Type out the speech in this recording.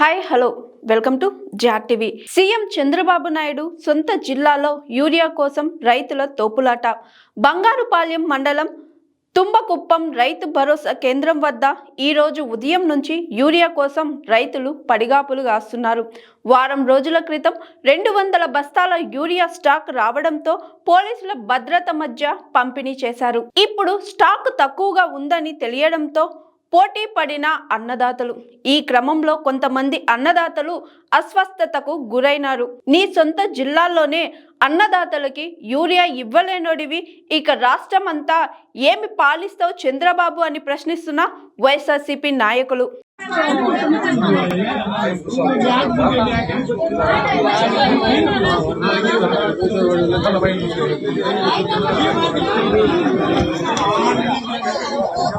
Hi hello welcome to jar TV CM Chandrababu Naidu సొంత జిల్లాలో urea కోసం రైతుల తోపులాట. బంగారుపాలెం మండలం తుంబకుప్పం రైతు భరోసా కేంద్రం వద్ద ఈరోజు ఉదయం నుంచి యూరియా కోసం రైతులు పడిగాపులు కాస్తున్నారు వారం రోజుల క్రితం రెండు వందల బస్తాల యూరియా స్టాక్ రావడంతో పోలీసుల భద్రత మధ్య పంపిణీ చేశారు. ఇప్పుడు స్టాక్ తక్కువగా ఉందని తెలియడంతో పోటీ పడిన అన్నదాతలు. ఈ క్రమంలో కొంతమంది అన్నదాతలు అస్వస్థతకు గురైనారు. నీ సొంత జిల్లాల్లోనే అన్నదాతలకి యూరియా ఇవ్వలేనోడివి. ఇక రాష్ట్రం అంతా ఏమి పాలిస్తావు చంద్రబాబు అని ప్రశ్నిస్తున్న వైఎస్ఆర్సీపీ నాయకులు.